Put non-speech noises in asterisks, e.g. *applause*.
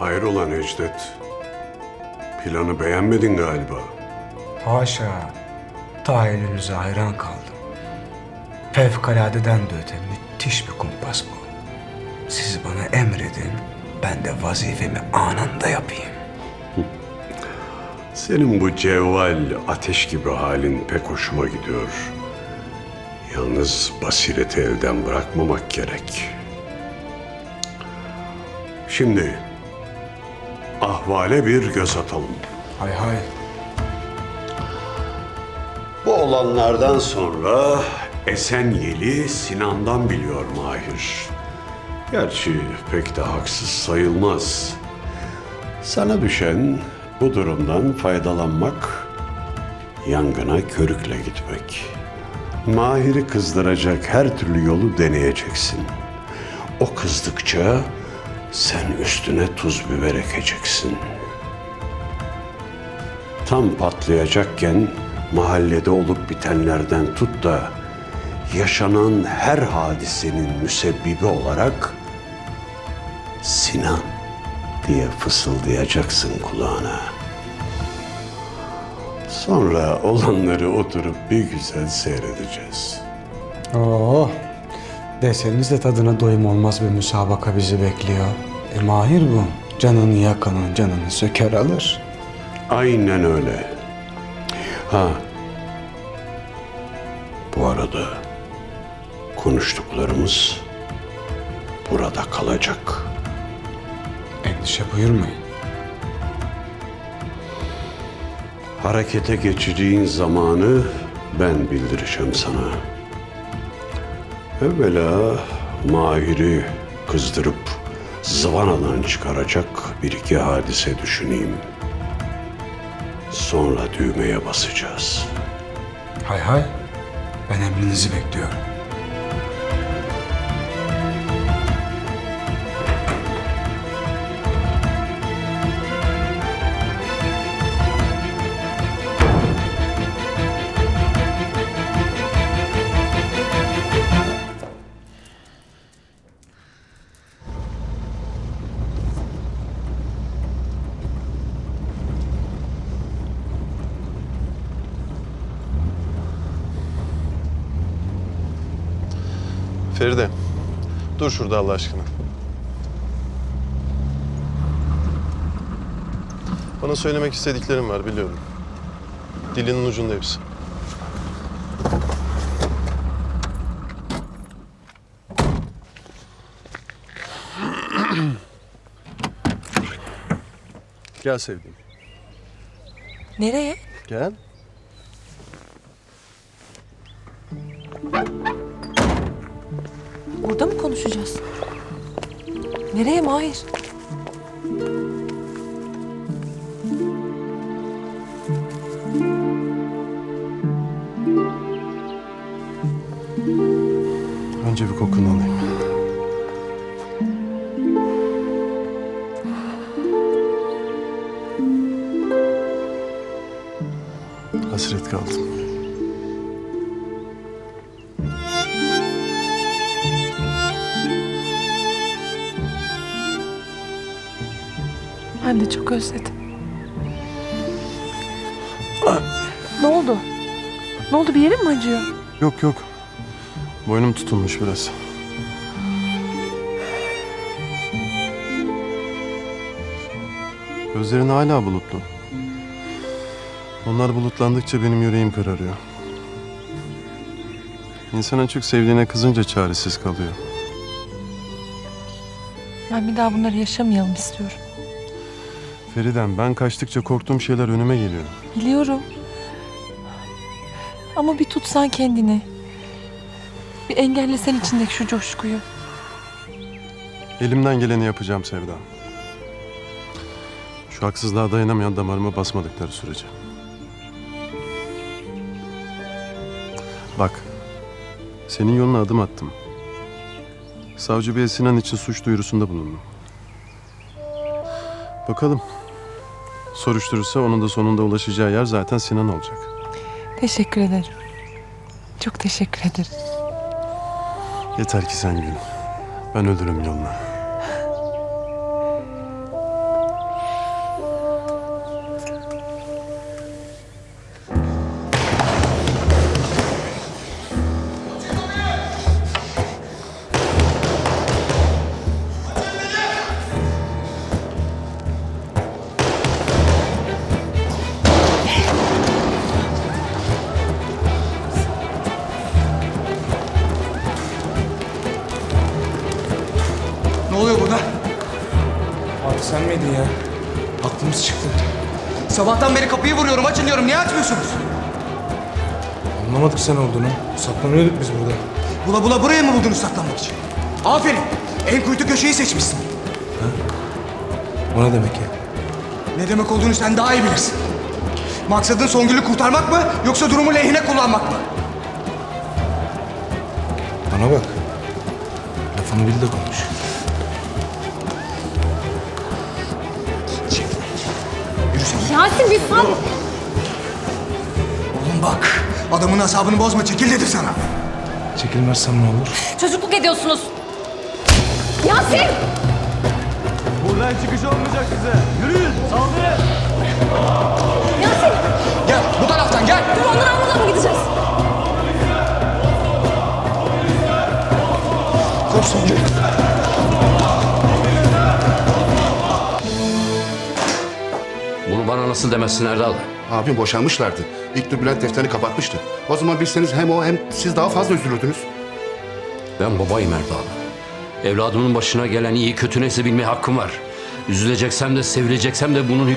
Hayrola Necdet? Planı beğenmedin galiba. Haşa. Tahayyülünüze hayran kaldım. Fevkaladeden de öte müthiş bir kumpas bu. Siz bana emredin, ben de vazifemi anında yapayım. *laughs* Senin bu cevval, ateş gibi halin pek hoşuma gidiyor. Yalnız basireti elden bırakmamak gerek. Şimdi ahvale bir göz atalım. Hay hay. Bu olanlardan sonra Esenyeli Sinan'dan biliyor Mahir. Gerçi pek de haksız sayılmaz. Sana düşen bu durumdan faydalanmak, yangına körükle gitmek. Mahir'i kızdıracak her türlü yolu deneyeceksin. O kızdıkça sen üstüne tuz biber ekeceksin. Tam patlayacakken mahallede olup bitenlerden tut da yaşanan her hadisenin müsebbibi olarak Sinan diye fısıldayacaksın kulağına. Sonra olanları oturup bir güzel seyredeceğiz. Oo. Deseniz de tadına doyum olmaz bir müsabaka bizi bekliyor. E mahir bu. Canını yakanın canını söker alır. Aynen öyle. Ha. Bu arada konuştuklarımız burada kalacak. Endişe buyurmayın. Harekete geçeceğin zamanı ben bildireceğim sana. Evvela Mahir'i kızdırıp zıvanadan çıkaracak bir iki hadise düşüneyim. Sonra düğmeye basacağız. Hay hay. Ben emrinizi bekliyorum. Feride, dur şurada Allah aşkına. Bana söylemek istediklerim var biliyorum. Dilinin ucunda hepsi. Gel sevdiğim. Nereye? Gel. Burada mı konuşacağız? Nereye Mahir? Önce bir kokunu alayım. Hasret kaldım. Ben de çok özledim. ne oldu? Ne oldu bir yerin mi acıyor? Yok yok. Boynum tutulmuş biraz. Gözlerin hala bulutlu. Onlar bulutlandıkça benim yüreğim kararıyor. İnsan açık sevdiğine kızınca çaresiz kalıyor. Ben bir daha bunları yaşamayalım istiyorum. Feriden ben kaçtıkça korktuğum şeyler önüme geliyor. Biliyorum. Ama bir tutsan kendini. Bir engellesen içindeki şu coşkuyu. Elimden geleni yapacağım Sevda. Şu haksızlığa dayanamayan damarıma basmadıkları sürece. Bak, senin yoluna adım attım. Savcı Bey Sinan için suç duyurusunda bulundum. Bakalım. Soruşturursa onun da sonunda ulaşacağı yer zaten Sinan olacak. Teşekkür ederim. Çok teşekkür ederim. Yeter ki sen gül. Ben ölürüm yoluna. Miydin ya? Aklımız çıktı. Sabahtan beri kapıyı vuruyorum açın diyorum niye açmıyorsunuz? Anlamadık sen olduğunu. Saklanıyorduk biz burada. Bula bula buraya mı buldunuz saklanmak için? Aferin en kuytu köşeyi seçmişsin. O ne demek ya? Ne demek olduğunu sen daha iyi bilirsin. Maksadın Songül'ü kurtarmak mı yoksa durumu lehine kullanmak mı? Bana bak. Lafını bil de konuş. Yasin bir sal. Oğlum bak adamın asabını bozma çekil dedim sana. Çekilmezsem ne olur? Çocukluk ediyorsunuz. Yasin! Buradan çıkış olmayacak size. Yürüyün. Saldırın. Yasin! Gel bu taraftan gel. Dur onları almadan mı gideceğiz? Koş Songül. Nasıl demezsin Erdal? Abim boşanmışlardı. İlk Bülent defterini kapatmıştı. O zaman bilseniz hem o hem siz daha fazla üzülürdünüz. Ben babayım Erdal. Evladımın başına gelen iyi kötü neyse bilmeye hakkım var. Üzüleceksem de sevileceksem de bunun